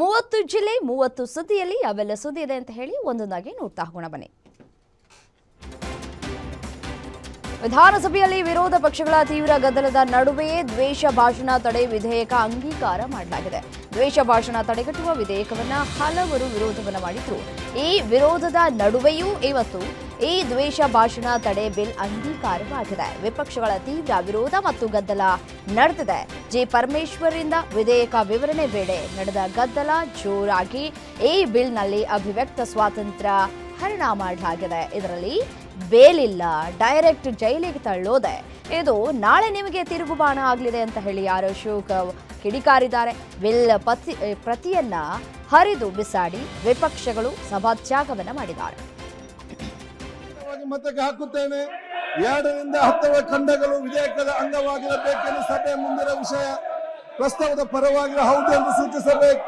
ಮೂವತ್ತು ಜಿಲ್ಲೆ, ಮೂವತ್ತು ಸುದ್ದಿಯಲ್ಲಿ ಅವೆಲ್ಲ ಸುದ್ದಿ ಇದೆ ಅಂತ ಹೇಳಿ ಒಂದೊಂದಾಗಿ ನೋಡ್ತಾ ಹೋಗೋಣ ಬನ್ನಿ. ವಿಧಾನಸಭೆಯಲ್ಲಿ ವಿರೋಧ ಪಕ್ಷಗಳ ತೀವ್ರ ಗದ್ದಲದ ನಡುವೆಯೇ ದ್ವೇಷ ಭಾಷಣ ತಡೆ ವಿಧೇಯಕ ಅಂಗೀಕಾರ ಮಾಡಲಾಗಿದೆ. ದ್ವೇಷ ಭಾಷಣ ತಡೆಗಟ್ಟುವ ವಿಧೇಯಕವನ್ನ ಹಲವರು ವಿರೋಧವನ್ನ ಮಾಡಿದ್ರು. ಈ ವಿರೋಧದ ನಡುವೆಯೂ ಇವತ್ತು ಈ ದ್ವೇಷ ಭಾಷಣ ತಡೆ ಬಿಲ್ ಅಂಗೀಕಾರವಾಗಿದೆ. ವಿಪಕ್ಷಗಳ ತೀವ್ರ ವಿರೋಧ ಮತ್ತು ಗದ್ದಲ ನಡೆದಿದೆ. ಜಿ ಪರಮೇಶ್ವರಿಂದ ವಿಧೇಯಕ ವಿವರಣೆ ವೇಳೆ ನಡೆದ ಗದ್ದಲ ಜೋರಾಗಿ ಈ ಬಿಲ್ನಲ್ಲಿ ಅಭಿವ್ಯಕ್ತ ಸ್ವಾತಂತ್ರ್ಯ ಹರಣ ಮಾಡಲಾಗಿದೆ. ಇದರಲ್ಲಿ ಬೇಲಿಲ್ಲ. ಡೈರೆಕ್ಟ್ ಜೈಲಿಗೆ ತಳ್ಳೋದೆ. ಇದು ನಾಳೆ ನಿಮಗೆ ತಿರುಗುಬಾಣ ಆಗಲಿದೆ ಅಂತ ಹೇಳಿ ಯಾರೋ ಅಶೋಕ್ ಕಿಡಿಕಾರಿದ್ದಾರೆ. ವಿಲ್ ಪತಿ, ಪ್ರತಿಯನ್ನ ಹರಿದು ಬಿಸಾಡಿ ವಿಪಕ್ಷಗಳು ಸಭಾತ್ಯಾಗವನ್ನ ಮಾಡಿದ್ದಾರೆ. ಮತಕ್ಕೆ ಹಾಕುತ್ತೇನೆ. ಎರಡರಿಂದ ಹತ್ತರ ಖಂಡಗಳು ವಿಧೇಯಕದ ಅಂಗವಾಗಿರಬೇಕೆಂದು ಸಭೆ ಮುಂದಿನ ವಿಷಯ. ಪ್ರಸ್ತಾವದ ಪರವಾಗಿ ಹೌದು ಎಂದು ಸೂಚಿಸಬೇಕು.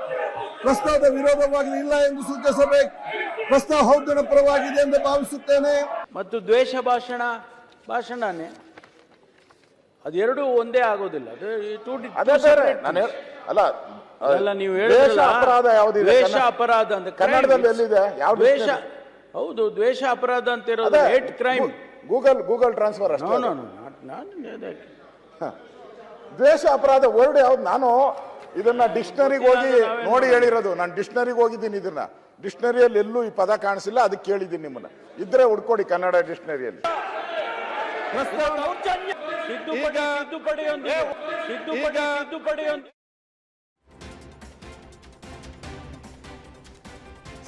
ಪ್ರಸ್ತಾವದ ವಿರೋಧವಾಗಿ ಇಲ್ಲ ಎಂದು ಸೂಚಿಸಬೇಕು. ಪ್ರಸ್ತಾವ ಹೌದನ ಪರವಾಗಿದೆ ಎಂದು ಭಾವಿಸುತ್ತೇನೆ. ಮತ್ತು ದ್ವೇಷ ಭಾಷಣ ಭಾಷಣನೇ. ಅದೆರಡು ಒಂದೇ ಆಗೋದಿಲ್ಲ. ಅದು two di- ಬೇರೆ. ನಾನು ಅಲ್ಲ ಅಲ್ಲ ನೀವು ಹೇಳಿದ್ರಲ್ಲ, ಅಪರಾಧ ಯಾವ್ದು ದ್ವೇಷ ಕನ್ನಡ- ಅಪರಾಧ ಅಂತ ಕನ್ನಡದಲ್ಲಿ ಎಲ್ಲಿದೆ? ಯಾವ ದ್ವೇಷ? ಹೌದು ದ್ವೇಷ ಅಪರಾಧ ಅಂತ ಇರೋದು hate crime Google Google transfer no ಅಷ್ಟೇ ನೋ ಅದು. ನೋ ನಾನು ದ್ವೇಷ ಅಪರಾಧ ವರ್ಡ್ ಯಾವ್ದು? ನಾನು ಇದನ್ನ ಡಿಕ್ಷನರಿಗೆ ಹೋಗಿ ನೋಡಿ ಹೇಳಿರೋದು. ನಾನು ಡಿಕ್ಷನರಿಗೆ ಹೋಗಿದ್ದೀನಿ ಇದನ್ನ. ಡಿಕ್ಷನರಿಯಲ್ಲಿ ಎಲ್ಲೂ ಈ ಪದ ಕಾಣಿಸಿಲ್ಲ ಅದಕ್ಕೆ ಕೇಳಿದ್ದೀನಿ ನಿಮ್ಮನ್ನ. ಇದ್ರೆ ಹುಡ್ಕೊಡಿ ಕನ್ನಡ ಡಿಕ್ಷನರಿಯಲ್ಲಿ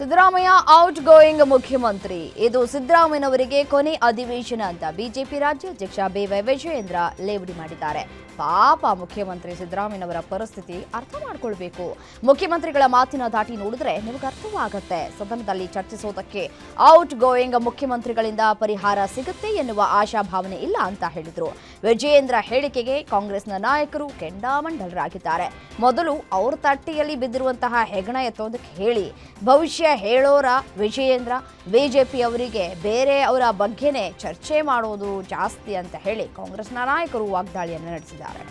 ಸಿದ್ದರಾಮಯ್ಯ ಔಟ್ ಗೋಯಿಂಗ್ ಮುಖ್ಯಮಂತ್ರಿ. ಇದು ಸಿದ್ದರಾಮಯ್ಯನವರಿಗೆ ಕೊನೆ ಅಧಿವೇಶನ ಅಂತ ಬಿಜೆಪಿ ರಾಜ್ಯಾಧ್ಯಕ್ಷ ಬಿವೈ ವಿಜಯೇಂದ್ರ ಲೇವಡಿ ಮಾಡಿದ್ದಾರೆ. ಪಾಪ ಮುಖ್ಯಮಂತ್ರಿ ಸಿದ್ದರಾಮಯ್ಯನವರ ಪರಿಸ್ಥಿತಿ ಅರ್ಥ ಮಾಡಿಕೊಳ್ಬೇಕು. ಮುಖ್ಯಮಂತ್ರಿಗಳ ಮಾತಿನ ದಾಟಿ ನೋಡಿದ್ರೆ ನಿಮಗೆ ಅರ್ಥವಾಗುತ್ತೆ. ಸದನದಲ್ಲಿ ಚರ್ಚಿಸೋದಕ್ಕೆ ಔಟ್ ಗೋಯಿಂಗ್ ಮುಖ್ಯಮಂತ್ರಿಗಳಿಂದ ಪರಿಹಾರ ಸಿಗುತ್ತೆ ಎನ್ನುವ ಆಶಾಭಾವನೆ ಇಲ್ಲ ಅಂತ ಹೇಳಿದರು. ವಿಜಯೇಂದ್ರ ಹೇಳಿಕೆಗೆ ಕಾಂಗ್ರೆಸ್ನ ನಾಯಕರು ಕೆಂಡಾಮಂಡಲರಾಗಿದ್ದಾರೆ. ಮೊದಲು ಅವ್ರ ತಟ್ಟಿಯಲ್ಲಿ ಬಿದ್ದಿರುವಂತಹ ಹೆಗಣ ಎತ್ತೋದಕ್ಕೆ ಹೇಳಿ. ಭವಿಷ್ಯ ಹೇಳೋರ ವಿಜಯೇಂದ್ರ ಬಿಜೆಪಿ ಅವರಿಗೆ ಬೇರೆ ಅವರ ಬಗ್ಗೆನೇ ಚರ್ಚೆ ಮಾಡೋದು ಜಾಸ್ತಿ ಅಂತ ಹೇಳಿ ಕಾಂಗ್ರೆಸ್ನ ನಾಯಕರು ವಾಗ್ದಾಳಿಯನ್ನು ನಡೆಸಿದ್ದಾರೆ.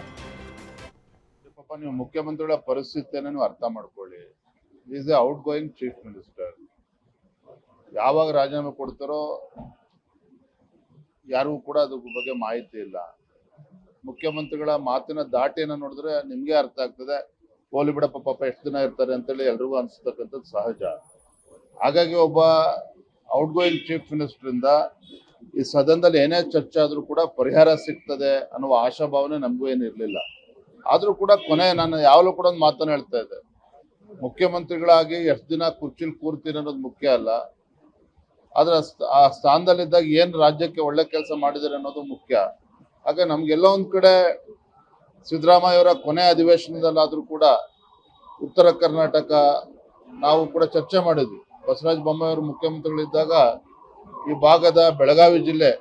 ನೀವು ಮುಖ್ಯಮಂತ್ರಿಗಳ ಪರಿಸ್ಥಿತಿಯನ್ನು ಅರ್ಥ ಮಾಡ್ಕೊಳ್ಳಿ. Is a outgoing chief minister ಯಾವಾಗ ರಾಜೀನಾಮೆ ಕೊಡ್ತಾರೋ ಯಾರಿಗೂ ಕೂಡ ಅದ್ರ ಬಗ್ಗೆ ಮಾಹಿತಿ ಇಲ್ಲ. ಮುಖ್ಯಮಂತ್ರಿಗಳ ಮಾತಿನ ದಾಟಿಯನ್ನು ನೋಡಿದ್ರೆ ನಿಮ್ಗೆ ಅರ್ಥ ಆಗ್ತದೆ. ಹೋಲಿ ಬಿಡಪ್ಪ ಪಾಪ, ಎಷ್ಟು ದಿನ ಇರ್ತಾರೆ ಅಂತೇಳಿ ಎಲ್ರಿಗೂ ಅನಿಸ್ತಕ್ಕಂಥದ್ದು ಸಹಜ. ಹಾಗಾಗಿ ಒಬ್ಬ ಔಟ್ ಗೋಯಿಂಗ್ ಚೀಫ್ ಇಂದ ಈ ಸದನದಲ್ಲಿ ಏನೇ ಚರ್ಚೆ ಆದ್ರೂ ಕೂಡ ಪರಿಹಾರ ಸಿಗ್ತದೆ ಅನ್ನುವ ಆಶಾಭಾವನೆ ನಮಗೂ ಇರಲಿಲ್ಲ. ಆದ್ರೂ ಕೂಡ ಕೊನೆ ನಾನು ಯಾವಾಗಲೂ ಕೂಡ ಒಂದು ಮಾತನ್ನು ಹೇಳ್ತಾ ಇದ್ದೆ. ಮುಖ್ಯಮಂತ್ರಿಗಳಾಗಿ ಎಷ್ಟು ದಿನ ಕುರ್ಚಿಲ್ ಕೂರ್ತೀನಿ ಅನ್ನೋದು ಮುಖ್ಯ ಅಲ್ಲ. ಆದ್ರೆ ಆ ಸ್ಥ- ಆ ಸ್ಥಾನದಲ್ಲಿದ್ದಾಗ ಏನ್ ರಾಜ್ಯಕ್ಕೆ ಒಳ್ಳೆ ಕೆಲಸ ಮಾಡಿದ್ದಾರೆ ಅನ್ನೋದು ಮುಖ್ಯ. ಹಾಗೆ ನಮಗೆಲ್ಲ ಒಂದ್ ಕಡೆ ಸಿದ್ದರಾಮಯ್ಯ ಅವರ ಕೊನೆ ಅಧಿವೇಶನದಲ್ಲಾದರೂ ಕೂಡ ಉತ್ತರ ಕರ್ನಾಟಕ ನಾವು ಕೂಡ ಚರ್ಚೆ ಮಾಡಿದ್ವಿ. ಬಸವರಾಜ ಬೊಮ್ಮಾಯಿ ಅವರು ಮುಖ್ಯಮಂತ್ರಿಗಳಿದ್ದಾಗ ಈ ಭಾಗದ ಬೆಳಗಾವಿ ಜಿಲ್ಲೆ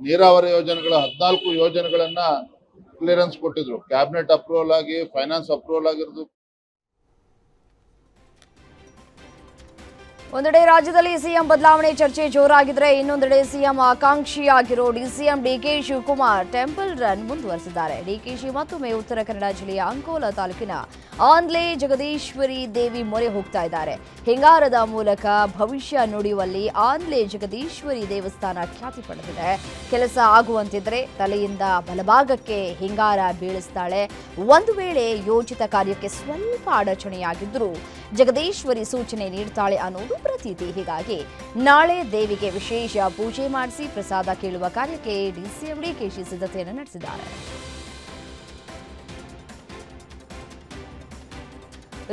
ನೀರಾವರಿ ಯೋಜನೆಗಳ ಹದಿನಾಲ್ಕು ಯೋಜನೆಗಳನ್ನ ಕ್ಲಿಯರೆನ್ಸ್ ಕೊಟ್ಟಿದ್ರು. ಕ್ಯಾಬಿನೆಟ್ ಅಪ್ರೂವಲ್ ಆಗಿ ಫೈನಾನ್ಸ್ ಅಪ್ರೂವಲ್ ಆಗಿರೋದು ಒಂದೆಡೆ ರಾಜ್ಯದಲ್ಲಿ ಸಿಎಂ ಬದಲಾವಣೆ ಚರ್ಚೆ ಜೋರಾಗಿದ್ರೆ ಇನ್ನೊಂದೆಡೆ CM ಆಕಾಂಕ್ಷಿಯಾಗಿರೋ DCM DK Shivakumar temple run ಮುಂದುವರೆಸಿದ್ದಾರೆ. ಡಿಕೆಶಿ ಮತ್ತೊಮ್ಮೆ ಉತ್ತರ ಕನ್ನಡ ಜಿಲ್ಲೆಯ ಅಂಕೋಲ ತಾಲೂಕಿನ ಆಂದ್ಲೆ ಜಗದೀಶ್ವರಿ ದೇವಿ ಮೊರೆ ಹೋಗ್ತಾ ಇದ್ದಾರೆ. ಹಿಂಗಾರದ ಮೂಲಕ ಭವಿಷ್ಯ ನುಡಿಯುವಲ್ಲಿ ಆಂದ್ಲೆ ಜಗದೀಶ್ವರಿ ದೇವಸ್ಥಾನ ಖ್ಯಾತಿ ಪಡೆದಿದೆ. ಕೆಲಸ ಆಗುವಂತಿದ್ರೆ ತಲೆಯಿಂದ ಬಲಭಾಗಕ್ಕೆ ಹಿಂಗಾರ ಬೀಳಿಸ್ತಾಳೆ? ಒಂದು ವೇಳೆ ಯೋಜಿತ ಕಾರ್ಯಕ್ಕೆ ಸ್ವಲ್ಪ ಅಡಚಣೆಯಾಗಿದ್ದರೂ ಜಗದೀಶ್ವರಿ ಸೂಚನೆ ನೀಡ್ತಾಳೆ ಅನ್ನೋದು ಪ್ರತೀತಿ. ಹೀಗಾಗಿ ನಾಳೆ ದೇವಿಗೆ ವಿಶೇಷ ಪೂಜೆ ಮಾಡಿಸಿ ಪ್ರಸಾದ ಕೇಳುವ ಕಾರ್ಯಕ್ಕೆ ಡಿಸಿಎಂ ಡಿಕೆಶಿ ಸಿದ್ಧತೆಯನ್ನು ನಡೆಸಿದ್ದಾರೆ.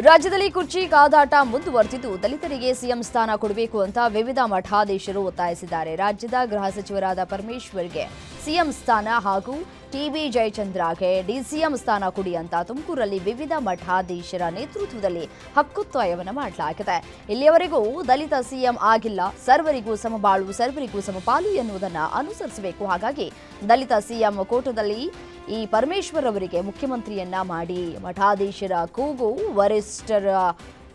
ರಾಜ್ಯದಲ್ಲಿ ಕುರ್ಚಿ ಕಾದಾಟ ಮುಂದುವರೆದಿದ್ದು, ದಲಿತರಿಗೆ ಸಿಎಂ ಸ್ಥಾನ ಕೊಡಬೇಕು ಅಂತ ವಿವಿಧ ಮಠಾಧೀಶರು ಒತ್ತಾಯಿಸಿದ್ದಾರೆ. ರಾಜ್ಯದ ಗೃಹ ಸಚಿವರಾದ ಪರಮೇಶ್ವರ್ಗೆ ಸಿಎಂ ಸ್ಥಾನ ಹಾಗೂ ಟಿಬಿ ಜಯಚಂದ್ರಗೆ ಡಿಸಿಎಂ ಸ್ಥಾನ ಕೊಡಿ ಅಂತ ತುಮಕೂರಲ್ಲಿ ವಿವಿಧ ಮಠಾಧೀಶರ ನೇತೃತ್ವದಲ್ಲಿ ಹಕ್ಕೊತ್ತಾಯವನ್ನು ಮಾಡಲಾಗಿದೆ. ಇಲ್ಲಿಯವರೆಗೂ ದಲಿತ ಸಿಎಂ ಆಗಿಲ್ಲ. ಸರ್ವರಿಗೂ ಸಮಬಾಳು, ಸರ್ವರಿಗೂ ಸಮಪಾಲು ಎನ್ನುವುದನ್ನು ಅನುಸರಿಸಬೇಕು. ಹಾಗಾಗಿ ದಲಿತ ಸಿಎಂ ಕೋಟದಲ್ಲಿ ಈ ಪರಮೇಶ್ವರ್ ಅವರಿಗೆ ಮುಖ್ಯಮಂತ್ರಿಯನ್ನ ಮಾಡಿ ಮಠಾಧೀಶರ ಕೂಗು ವರಿಷ್ಠರ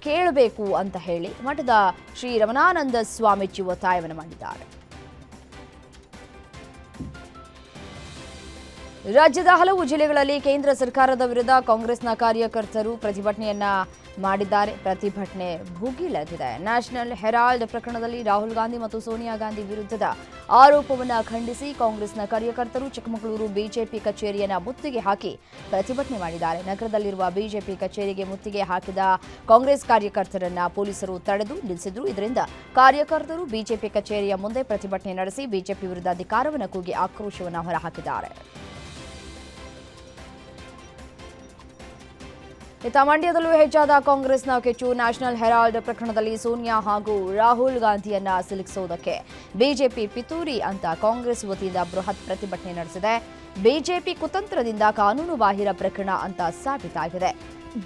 ಕೇಳಬೇಕು ಅಂತ ಹೇಳಿ ಮಠದ ಶ್ರೀ ರಮಣಾನಂದ ಸ್ವಾಮೀಜಿ ಒತ್ತಾಯವನ್ನು ಮಾಡಿದ್ದಾರೆ. ರಾಜ್ಯದ ಹಲವು ಜಿಲ್ಲೆಗಳಲ್ಲಿ ಕೇಂದ್ರ ಸರ್ಕಾರದ ವಿರುದ್ಧ ಕಾಂಗ್ರೆಸ್ನ ಕಾರ್ಯಕರ್ತರು ಪ್ರತಿಭಟನೆಯನ್ನ ಮಾಡಿದ್ದಾರೆ. ಪ್ರತಿಭಟನೆ ಭುಗಿಲದಿದೆ ನ್ಯಾಷನಲ್ ಹೆರಾಲ್ಡ್ ಪ್ರಕರಣದಲ್ಲಿ ರಾಹುಲ್ ಗಾಂಧಿ ಮತ್ತು ಸೋನಿಯಾ ಗಾಂಧಿ ವಿರುದ್ಧದ ಆರೋಪವನ್ನು ಖಂಡಿಸಿ ಕಾಂಗ್ರೆಸ್ನ ಕಾರ್ಯಕರ್ತರು ಚಿಕ್ಕಮಗಳೂರು ಬಿಜೆಪಿ ಕಚೇರಿಯನ್ನು ಮುತ್ತಿಗೆ ಹಾಕಿ ಪ್ರತಿಭಟನೆ ಮಾಡಿದ್ದಾರೆ. ನಗರದಲ್ಲಿರುವ ಬಿಜೆಪಿ ಕಚೇರಿಗೆ ಮುತ್ತಿಗೆ ಹಾಕಿದ ಕಾಂಗ್ರೆಸ್ ಕಾರ್ಯಕರ್ತರನ್ನ ಪೊಲೀಸರು ತಡೆದು ನಿಲ್ಲಿಸಿದ್ರು. ಇದರಿಂದ ಕಾರ್ಯಕರ್ತರು ಬಿಜೆಪಿ ಕಚೇರಿಯ ಮುಂದೆ ಪ್ರತಿಭಟನೆ ನಡೆಸಿ ಬಿಜೆಪಿ ವಿರುದ್ಧ ಅಧಿಕಾರವನ್ನು ಕೂಗಿ ಆಕ್ರೋಶವನ್ನು ಹೊರಹಾಕಿದ್ದಾರೆ. ಇತ್ತ ಮಂಡ್ಯದಲ್ಲೂ ಹೆಚ್ಚಾದ ಕಾಂಗ್ರೆಸ್ನ ಕೆಚ್ಚು ನ್ಯಾಷನಲ್ ಹೆರಾಲ್ಡ್ ಪ್ರಕರಣದಲ್ಲಿ ಸೋನಿಯಾ ಹಾಗೂ ರಾಹುಲ್ ಗಾಂಧಿಯನ್ನ ಸಿಲುಕಿಸುವುದಕ್ಕೆ ಬಿಜೆಪಿ ಪಿತೂರಿ ಅಂತ ಕಾಂಗ್ರೆಸ್ ವತಿಯಿಂದ ಬೃಹತ್ ಪ್ರತಿಭಟನೆ ನಡೆಸಿದೆ. ಬಿಜೆಪಿ ಕುತಂತ್ರದಿಂದ ಕಾನೂನು ಬಾಹಿರ ಪ್ರಕರಣ ಅಂತ ಸಾಬೀತಾಗಿದೆ.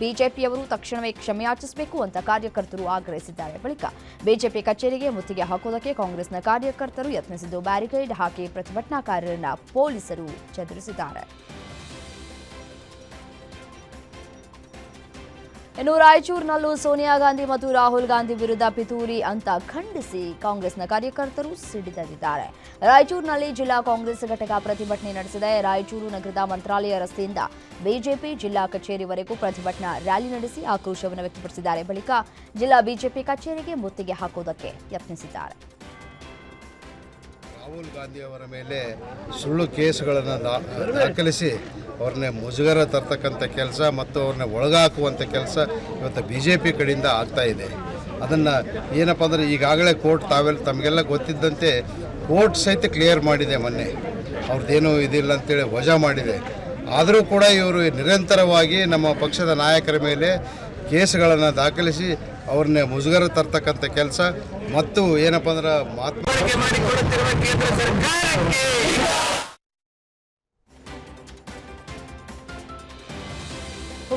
ಬಿಜೆಪಿಯವರು ತಕ್ಷಣವೇ ಕ್ಷಮೆಯಾಚಿಸಬೇಕು ಅಂತ ಕಾರ್ಯಕರ್ತರು ಆಗ್ರಹಿಸಿದ್ದಾರೆ. ಬಳಿಕ ಬಿಜೆಪಿ ಕಚೇರಿಗೆ ಮುತ್ತಿಗೆ ಹಾಕುವುದಕ್ಕೆ ಕಾಂಗ್ರೆಸ್ನ ಕಾರ್ಯಕರ್ತರು ಯತ್ನಿಸಿದ್ದು ಬ್ಯಾರಿಕೇಡ್ ಹಾಕಿ ಪ್ರತಿಭಟನಾಕಾರರನ್ನ ಪೊಲೀಸರು ಚದುರಿಸಿದ್ದಾರೆ. ಇನ್ನು ರಾಯಚೂರಿನಲ್ಲೂ ಸೋನಿಯಾ ಗಾಂಧಿ ಮತ್ತು ರಾಹುಲ್ ಗಾಂಧಿ ವಿರುದ್ಧ ಪಿತೂರಿ ಅಂತ ಖಂಡಿಸಿ ಕಾಂಗ್ರೆಸ್ನ ಕಾರ್ಯಕರ್ತರು ಸಿಡಿದಿದ್ದಾರೆ ರಾಯಚೂರಿನಲ್ಲಿ ಜಿಲ್ಲಾ ಕಾಂಗ್ರೆಸ್ ಘಟಕ ಪ್ರತಿಭಟನೆ ನಡೆಸಿದೆ. ರಾಯಚೂರು ನಗರದ ಮಂತ್ರಾಲಯ ರಸ್ತೆಯಿಂದ ಬಿಜೆಪಿ ಜಿಲ್ಲಾ ಕಚೇರಿವರೆಗೂ ಪ್ರತಿಭಟನಾ ರ್ಯಾಲಿ ನಡೆಸಿ ಆಕ್ರೋಶವನ್ನು ವ್ಯಕ್ತಪಡಿಸಿದ್ದಾರೆ. ಬಳಿಕ ಜಿಲ್ಲಾ ಬಿಜೆಪಿ ಕಚೇರಿಗೆ ಮುತ್ತಿಗೆ ಹಾಕುವುದಕ್ಕೆ ಯತ್ನಿಸಿದ್ದಾರೆ. ರಾಹುಲ್ ಗಾಂಧಿಯವರ ಮೇಲೆ ಸುಳ್ಳು ಕೇಸುಗಳನ್ನು ದಾಖಲಿಸಿ ಅವ್ರನ್ನ ಮುಜುಗರ ತರ್ತಕ್ಕಂಥ ಕೆಲಸ ಮತ್ತು ಅವ್ರನ್ನ ಒಳಗಾಕುವಂಥ ಕೆಲಸ ಇವತ್ತು ಬಿ ಜೆ ಪಿ ಕಡೆಯಿಂದ ಆಗ್ತಾ ಇದೆ. ಅದನ್ನು ಏನಪ್ಪ ಅಂದರೆ ಈಗಾಗಲೇ ಕೋರ್ಟ್ ತಾವೆಲ್ಲ, ತಮಗೆಲ್ಲ ಗೊತ್ತಿದ್ದಂತೆ ಕೋರ್ಟ್ ಸಹಿತ ಕ್ಲಿಯರ್ ಮಾಡಿದೆ ಮೊನ್ನೆ. ಅವ್ರದ್ದೇನು ಇದಿಲ್ಲ ಅಂತೇಳಿ ವಜಾ ಮಾಡಿದೆ. ಆದರೂ ಕೂಡ ಇವರು ನಿರಂತರವಾಗಿ ನಮ್ಮ ಪಕ್ಷದ ನಾಯಕರ ಮೇಲೆ ಕೇಸುಗಳನ್ನು ದಾಖಲಿಸಿ ಅವ್ರನ್ನ ಮುಜುಗರ ತರ್ತಕ್ಕಂಥ ಕೆಲಸ. ಮತ್ತು ಏನಪ್ಪ ಅಂದ್ರೆ ಮಾತು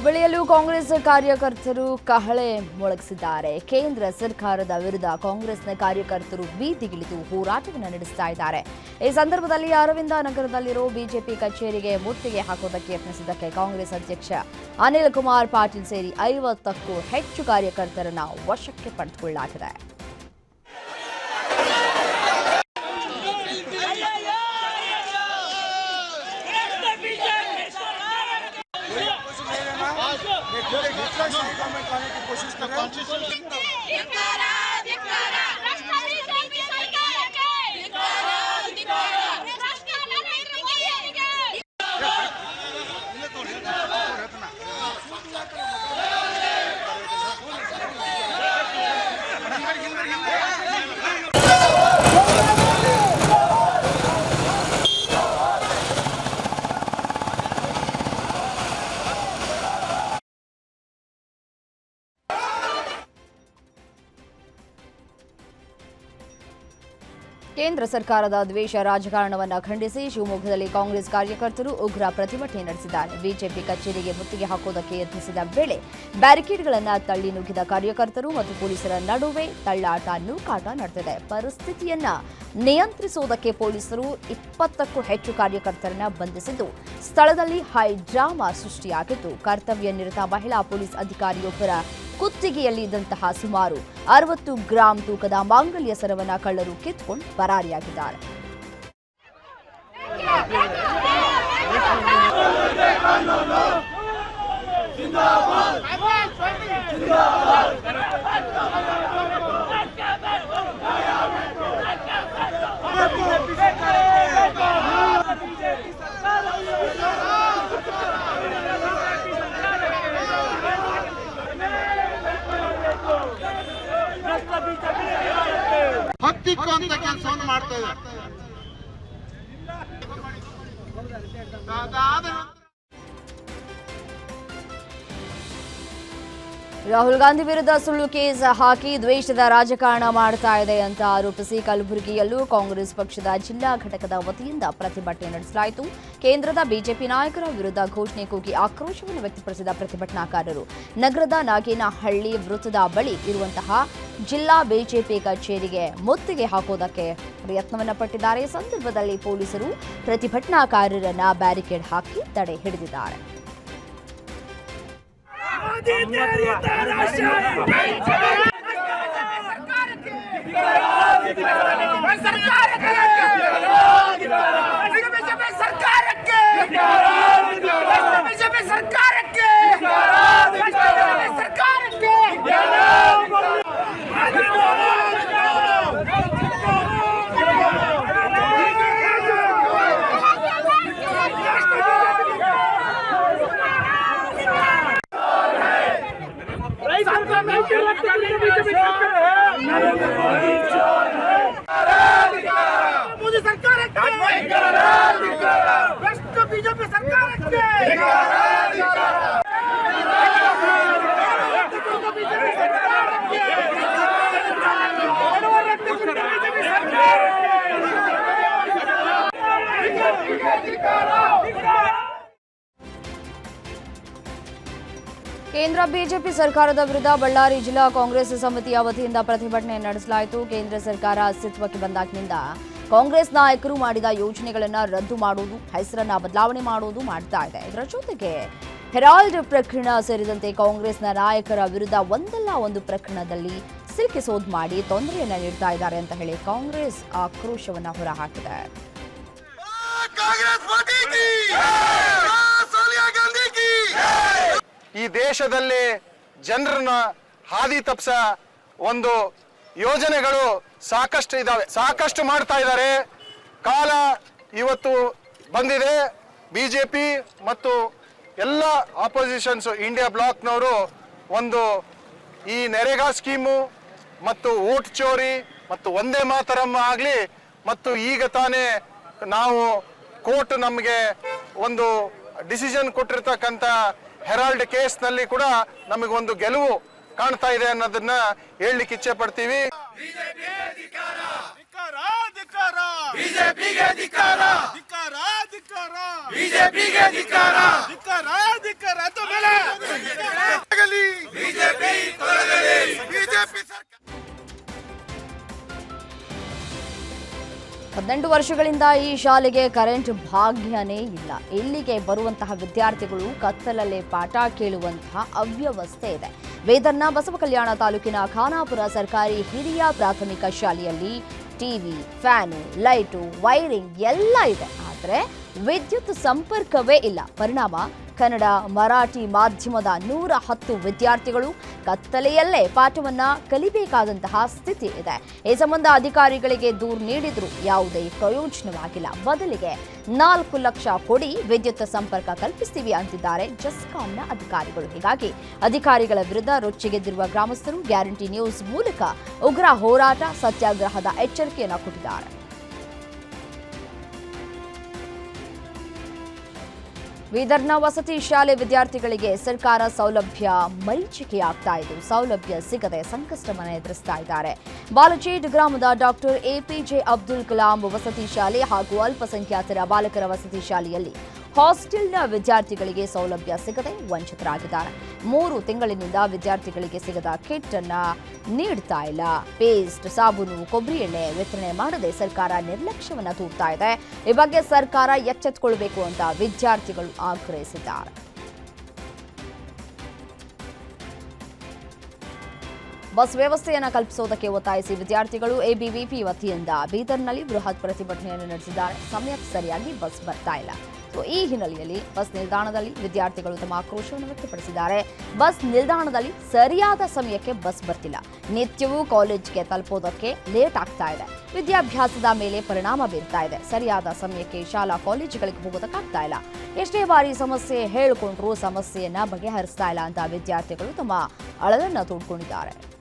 ಹುಬ್ಬಳ್ಳಿಯಲ್ಲೂ ಕಾಂಗ್ರೆಸ್ ಕಾರ್ಯಕರ್ತರು ಕಹಳೆ ಮೊಳಗಿಸಿದ್ದಾರೆ. ಕೇಂದ್ರ ಸರ್ಕಾರದ ವಿರುದ್ಧ ಕಾಂಗ್ರೆಸ್ನ ಕಾರ್ಯಕರ್ತರು ಬೀದಿಗಿಳಿದು ಹೋರಾಟವನ್ನು ನಡೆಸ್ತಾ ಇದ್ದಾರೆ. ಈ ಸಂದರ್ಭದಲ್ಲಿ ಅರವಿಂದ ನಗರದಲ್ಲಿರೋ ಬಿಜೆಪಿ ಕಚೇರಿಗೆ ಮುತ್ತಿಗೆ ಹಾಕುವುದಕ್ಕೆ ಯತ್ನಿಸಿದ್ದಕ್ಕೆ ಕಾಂಗ್ರೆಸ್ ಅಧ್ಯಕ್ಷ ಅನಿಲ್ ಕುಮಾರ್ ಪಾಟೀಲ್ ಸೇರಿ ಐವತ್ತಕ್ಕೂ ಹೆಚ್ಚು ಕಾರ್ಯಕರ್ತರನ್ನು ವಶಕ್ಕೆ ಪಡೆದುಕೊಳ್ಳಲಾಗಿದೆ. the constitution. ಸರ್ಕಾರದ ದ್ವೇಷ ರಾಜಕಾರಣವನ್ನು ಖಂಡಿಸಿ ಶಿವಮೊಗ್ಗದಲ್ಲಿ ಕಾಂಗ್ರೆಸ್ ಕಾರ್ಯಕರ್ತರು ಉಗ್ರ ಪ್ರತಿಭಟನೆ ನಡೆಸಿದ್ದಾರೆ. ಬಿಜೆಪಿ ಕಚೇರಿಗೆ ಮುತ್ತಿಗೆ ಹಾಕುವುದಕ್ಕೆ ಯತ್ನಿಸಿದ ವೇಳೆ ಬ್ಯಾರಿಕೇಡ್ಗಳನ್ನು ತಳ್ಳಿ ನುಗ್ಗಿದ ಕಾರ್ಯಕರ್ತರು ಮತ್ತು ಪೊಲೀಸರ ನಡುವೆ ತಳ್ಳಾಟ ನೂಕಾಟ ನಡೆದಿದೆ. ಪರಿಸ್ಥಿತಿಯನ್ನ ನಿಯಂತ್ರಿಸುವುದಕ್ಕೆ ಪೊಲೀಸರು ಇಪ್ಪತ್ತಕ್ಕೂ ಹೆಚ್ಚು ಕಾರ್ಯಕರ್ತರನ್ನ ಬಂಧಿಸಿದ್ದು, ಸ್ಥಳದಲ್ಲಿ ಹೈ ಡ್ರಾಮಾ ಸೃಷ್ಟಿಯಾಗಿದ್ದು, ಕರ್ತವ್ಯ ನಿರತ ಮಹಿಳಾ ಪೊಲೀಸ್ ಅಧಿಕಾರಿಯೊಬ್ಬರ ಕುತ್ತಿಗೆಯಲ್ಲಿ ಇದ್ದಂತಹ ಸುಮಾರು ಅರವತ್ತು ಗ್ರಾಂ ತೂಕದ ಮಾಂಗಲ್ಯ ಸರವನ್ನ ಕಳ್ಳರು ಕಿತ್ಕೊಂಡು ಪರಾರಿಯಾಗಿದ್ದಾರೆ. ಹತ್ತಿಕ್ಕುವಂತ ಕೆಲಸವನ್ನು ಮಾಡ್ತಾ ಇದ್ದಾರೆ. ರಾಹುಲ್ ಗಾಂಧಿ ವಿರುದ್ಧ ಸುಳ್ಳು ಕೇಸ್ ಹಾಕಿ ದ್ವೇಷದ ರಾಜಕಾರಣ ಮಾಡ್ತಾ ಇದೆ ಅಂತ ಆರೋಪಿಸಿ ಕಲಬುರಗಿಯಲ್ಲೂ ಕಾಂಗ್ರೆಸ್ ಪಕ್ಷದ ಜಿಲ್ಲಾ ಘಟಕದ ವತಿಯಿಂದ ಪ್ರತಿಭಟನೆ ನಡೆಸಲಾಯಿತು. ಕೇಂದ್ರದ ಬಿಜೆಪಿ ನಾಯಕರ ವಿರುದ್ಧ ಘೋಷಣೆ ಕೂಗಿ ಆಕ್ರೋಶವನ್ನು ವ್ಯಕ್ತಪಡಿಸಿದ ಪ್ರತಿಭಟನಾಕಾರರು, ನಗರದ ನಾಗೇನಹಳ್ಳಿ ವೃತ್ತದ ಬಳಿ ಇರುವಂತಹ ಜಿಲ್ಲಾ ಬಿಜೆಪಿ ಕಚೇರಿಗೆ ಮುತ್ತಿಗೆ ಹಾಕೋದಕ್ಕೆ ಪ್ರಯತ್ನವನ್ನ ಪಟ್ಟಿದ್ದಾರೆ. ಸಂದರ್ಭದಲ್ಲಿ ಪೊಲೀಸರು ಪ್ರತಿಭಟನಾಕಾರರನ್ನ ಬ್ಯಾರಿಕೇಡ್ ಹಾಕಿ ತಡೆ ಹಿಡಿದಿದ್ದಾರೆ. ಸರ್ಕಾರಕ್ಕೆ! ಕೇಂದ್ರ ಬಿಜೆಪಿ ಸರ್ಕಾರದ ವಿರುದ್ಧ ಬಳ್ಳಾರಿ ಜಿಲ್ಲಾ ಕಾಂಗ್ರೆಸ್ ಸಮಿತಿಯ ವತಿಯಿಂದ ಪ್ರತಿಭಟನೆ ನಡೆಸಲಾಯಿತು. ಕೇಂದ್ರ ಸರ್ಕಾರ ಅಸ್ತಿತ್ವಕ್ಕೆ ಬಂದಾಗಿನಿಂದ ಕಾಂಗ್ರೆಸ್ ನಾಯಕರು ಮಾಡಿದ ಯೋಜನೆಗಳನ್ನು ರದ್ದು ಮಾಡುವುದು, ಹೆಸರನ್ನ ಬದಲಾವಣೆ ಮಾಡುವುದು ಮಾಡ್ತಾ ಇದೆ. ಇದರ ಜೊತೆಗೆ ಹೆರಾಲ್ಡ್ ಪ್ರಕರಣ ಸೇರಿದಂತೆ ಕಾಂಗ್ರೆಸ್ನ ನಾಯಕರ ವಿರುದ್ಧ ಒಂದಲ್ಲ ಒಂದು ಪ್ರಕರಣದಲ್ಲಿ ಸಿಲುಕಿಸೋದು ಮಾಡಿ ತೊಂದರೆಯನ್ನ ನೀಡ್ತಾ ಇದ್ದಾರೆ ಅಂತ ಹೇಳಿ ಕಾಂಗ್ರೆಸ್ ಆಕ್ರೋಶವನ್ನು ಹೊರಹಾಕಿದೆ. ಈ ದೇಶದಲ್ಲಿ ಜನರನ್ನ ಹಾದಿ ತಪ್ಪಿಸ ಒಂದು ಯೋಜನೆಗಳು ಸಾಕಷ್ಟು ಇದ್ದಾವೆ ಸಾಕಷ್ಟು ಮಾಡ್ತಾ ಇದ್ದಾರೆ. ಕಾಲ ಇವತ್ತು ಬಂದಿದೆ. ಬಿಜೆಪಿ ಮತ್ತು ಎಲ್ಲ ಆಪೋಸಿಷನ್ಸ್ ಇಂಡಿಯಾ ಬ್ಲಾಕ್ನವರು ಒಂದು ಈ ನೆರೆಗಾ ಸ್ಕೀಮು ಮತ್ತು ಓಟ್ ಚೋರಿ ಮತ್ತು ಒಂದೇ ಮಾತರಮ್ಮ ಆಗಲಿ ಮತ್ತು ಈಗ ತಾನೇ ನಾವು ಕೋರ್ಟ್ ನಮಗೆ ಒಂದು ಡಿಸಿಷನ್ ಕೊಟ್ಟಿರ್ತಕ್ಕಂಥ ಹೆರಾಲ್ಡ್ ಕೇಸ್ನಲ್ಲಿ ಕೂಡ ನಮಗೊಂದು ಗೆಲುವು ಕಾಣ್ತಾ ಇದೆ ಅನ್ನೋದನ್ನ ಹೇಳಲಿಕ್ಕೆ ಇಚ್ಛೆ ಪಡ್ತೀವಿ ಬಿಜೆಪಿಗೆ ಹದಿನೆಂಟು ವರ್ಷಗಳಿಂದ ಈ ಶಾಲೆಗೆ ಕರೆಂಟ್ ಭಾಗ್ಯನೇ ಇಲ್ಲ. ಇಲ್ಲಿಗೆ ಬರುವಂತಹ ವಿದ್ಯಾರ್ಥಿಗಳು ಕತ್ತಲಲ್ಲೇ ಪಾಠ ಕೇಳುವಂತಹ ಅವ್ಯವಸ್ಥೆ ಇದೆ. ವೇದನ್ನ ಬಸವ ಕಲ್ಯಾಣ ತಾಲೂಕಿನ ಖಾನಾಪುರ ಸರ್ಕಾರಿ ಹಿರಿಯ ಪ್ರಾಥಮಿಕ ಶಾಲೆಯಲ್ಲಿ ಟಿವಿ, ಫ್ಯಾನು, ಲೈಟು, ವೈರಿಂಗ್ ಎಲ್ಲ ಇದೆ. ಆದರೆ ವಿದ್ಯುತ್ ಸಂಪರ್ಕವೇ ಇಲ್ಲ. ಪರಿಣಾಮ ಕನ್ನಡ ಮರಾಠಿ ಮಾಧ್ಯಮದ ನೂರ ಹತ್ತು ವಿದ್ಯಾರ್ಥಿಗಳು ಕತ್ತಲೆಯಲ್ಲೇ ಪಾಠವನ್ನ ಕಲಿಬೇಕಾದಂತಹ ಸ್ಥಿತಿ ಇದೆ. ಈ ಸಂಬಂಧ ಅಧಿಕಾರಿಗಳಿಗೆ ದೂರು ನೀಡಿದರೂ ಯಾವುದೇ ಪ್ರಯೋಜನವಾಗಿಲ್ಲ. ಬದಲಿಗೆ ನಾಲ್ಕು ಲಕ್ಷ ಕೊಡಿ ವಿದ್ಯುತ್ ಸಂಪರ್ಕ ಕಲ್ಪಿಸ್ತೀವಿ ಅಂತಿದ್ದಾರೆ ಜಸ್ಕಾಂನ ಅಧಿಕಾರಿಗಳು. ಹೀಗಾಗಿ ಅಧಿಕಾರಿಗಳ ವಿರುದ್ಧ ರೊಚ್ಚಿಗೆದ್ದಿರುವ ಗ್ರಾಮಸ್ಥರು ಗ್ಯಾರಂಟಿ ನ್ಯೂಸ್ ಮೂಲಕ ಉಗ್ರ ಹೋರಾಟ ಸತ್ಯಾಗ್ರಹದ ಎಚ್ಚರಿಕೆಯನ್ನು ಕೊಟ್ಟಿದ್ದಾರೆ. ಬೀದರ್ನ ವಸತಿ ಶಾಲೆ ವಿದ್ಯಾರ್ಥಿಗಳಿಗೆ ಸರ್ಕಾರ ಸೌಲಭ್ಯ ಮರೀಚಿಕೆಯಾಗ್ತಾ ಇದ್ದು, ಸೌಲಭ್ಯ ಸಿಗದೆ ಸಂಕಷ್ಟವನ್ನು ಎದುರಿಸ್ತಾ ಇದ್ದಾರೆ. ಬಾಲಚೇಡ್ ಗ್ರಾಮದ ಡಾಕ್ಟರ್ ಎಪಿಜೆ ಅಬ್ದುಲ್ ಕಲಾಂ ವಸತಿ ಶಾಲೆ ಹಾಗೂ ಅಲ್ಪಸಂಖ್ಯಾತರ ಬಾಲಕರ ವಸತಿ ಶಾಲೆಯಲ್ಲಿ ಹಾಸ್ಟೆಲ್ನ ವಿದ್ಯಾರ್ಥಿಗಳಿಗೆ ಸೌಲಭ್ಯ ಸಿಗದೆ ವಂಚಿತರಾಗಿದ್ದಾರೆ. ಮೂರು ತಿಂಗಳಿನಿಂದ ವಿದ್ಯಾರ್ಥಿಗಳಿಗೆ ಸಿಗದ ಕಿಟ್ ಅನ್ನ ನೀಡ್ತಾ ಇಲ್ಲ. ಪೇಸ್ಟ್, ಸಾಬೂನು, ಕೊಬ್ಬರಿ ಎಣ್ಣೆ ವಿತರಣೆ ಮಾಡದೆ ಸರ್ಕಾರ ನಿರ್ಲಕ್ಷ್ಯವನ್ನು ತೋರ್ತಾ ಇದೆ. ಈ ಬಗ್ಗೆ ಸರ್ಕಾರ ಎಚ್ಚೆತ್ತುಕೊಳ್ಬೇಕು ಅಂತ ವಿದ್ಯಾರ್ಥಿಗಳು ಆಗ್ರಹಿಸಿದ್ದಾರೆ. ಬಸ್ ವ್ಯವಸ್ಥೆಯನ್ನು ಕಲ್ಪಿಸುವುದಕ್ಕೆ ಒತ್ತಾಯಿಸಿ ವಿದ್ಯಾರ್ಥಿಗಳು ಎಬಿವಿಪಿ ವತಿಯಿಂದ ಬೀದರ್ನಲ್ಲಿ ಬೃಹತ್ ಪ್ರತಿಭಟನೆಯನ್ನು ನಡೆಸಿದ್ದಾರೆ. ಸಮಯಕ್ಕೆ ಸರಿಯಾಗಿ ಬಸ್ ಬರ್ತಾ ಇಲ್ಲ. ಈ ಹಿನ್ನೆಲೆಯಲ್ಲಿ ಬಸ್ ನಿಲ್ದಾಣದಲ್ಲಿ ವಿದ್ಯಾರ್ಥಿಗಳು ತಮ್ಮ ಆಕ್ರೋಶವನ್ನು ವ್ಯಕ್ತಪಡಿಸಿದ್ದಾರೆ. ಬಸ್ ನಿಲ್ದಾಣದಲ್ಲಿ ಸರಿಯಾದ ಸಮಯಕ್ಕೆ ಬಸ್ ಬರ್ತಿಲ್ಲ. ನಿತ್ಯವೂ ಕಾಲೇಜ್ಗೆ ತಲುಪೋದಕ್ಕೆ ಲೇಟ್ ಆಗ್ತಾ ಇದೆ. ವಿದ್ಯಾಭ್ಯಾಸದ ಮೇಲೆ ಪರಿಣಾಮ ಬೀರ್ತಾ ಇದೆ. ಸರಿಯಾದ ಸಮಯಕ್ಕೆ ಶಾಲಾ ಕಾಲೇಜುಗಳಿಗೆ ಹೋಗೋದಕ್ಕಾಗ್ತಾ ಇಲ್ಲ. ಎಷ್ಟೇ ಬಾರಿ ಸಮಸ್ಯೆ ಹೇಳಿಕೊಂಡ್ರು ಸಮಸ್ಯೆಯನ್ನ ಬಗೆಹರಿಸ್ತಾ ಇಲ್ಲ ಅಂತ ವಿದ್ಯಾರ್ಥಿಗಳು ತಮ್ಮ ಅಳಲನ್ನ ತೋಡ್ಕೊಂಡಿದ್ದಾರೆ.